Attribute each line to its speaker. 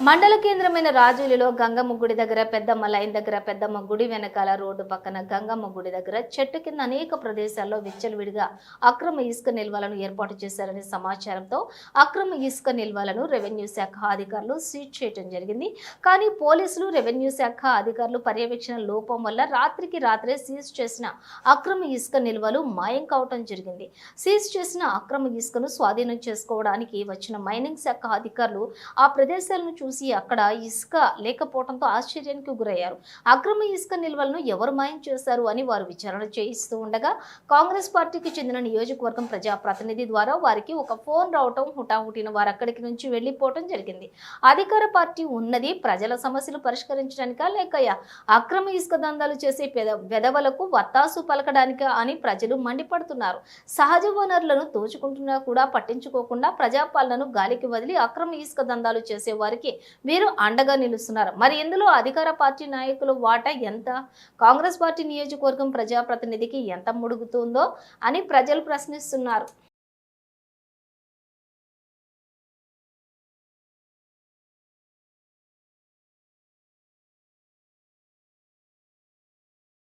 Speaker 1: మండల కేంద్రమైన రాజులిలో గంగమ్మ గుడి దగ్గర పెద్దమ్మ లైన్ దగ్గర పెద్దమ్మ గుడి వెనకాల రోడ్డు పక్కన గంగమ్మ గుడి దగ్గర చెట్టు కింద అనేక ప్రదేశాల్లో విచ్చలవిడిగా అక్రమ ఇసుక నిల్వలను ఏర్పాటు చేశారనే సమాచారంతో అక్రమ ఇసుక నిల్వలను రెవెన్యూ శాఖ అధికారులు సీజ్ చేయడం జరిగింది. కానీ పోలీసులు రెవెన్యూ శాఖ అధికారులు పర్యవేక్షణ లోపం వల్ల రాత్రికి రాత్రే సీజ్ చేసిన అక్రమ ఇసుక నిల్వలు మాయం కావటం జరిగింది. సీజ్ చేసిన అక్రమ ఇసుకను స్వాధీనం చేసుకోవడానికి వచ్చిన మైనింగ్ శాఖ అధికారులు ఆ ప్రదేశాలను చూసి అక్కడ ఇసుక లేకపోవడంతో ఆశ్చర్యానికి గురయ్యారు. అక్రమ ఇసుక నిల్వలను ఎవరు మాయం చేశారు అని వారు విచారణ చేయిస్తూ ఉండగా కాంగ్రెస్ పార్టీకి చెందిన నియోజకవర్గం ప్రజాప్రతినిధి ద్వారా వారికి ఒక ఫోన్ రావటం హుటాహుటిన వారు అక్కడికి నుంచి వెళ్ళిపోవటం జరిగింది. అధికార పార్టీ ఉన్నది ప్రజల సమస్యలు పరిష్కరించడానికా లేక అక్రమ ఇసుక దందాలు చేసే పెద వెదవలకు వత్తాసు పలకడానికా అని ప్రజలు మండిపడుతున్నారు. సహజ వనరులను దోచుకుంటున్నా కూడా పట్టించుకోకుండా ప్రజాపాలనను గాలికి వదిలి అక్రమ ఇసుక దందాలు చేసే వారికి వీరు అండగా నిలుస్తున్నారు. మరి ఇందులో అధికార పార్టీ నాయకులు వాటా ఎంత? కాంగ్రెస్ పార్టీ నియోజకవర్గం ప్రజాప్రతినిధికి ఎంత ముడుగుతుందో అని ప్రజలు ప్రశ్నిస్తున్నారు.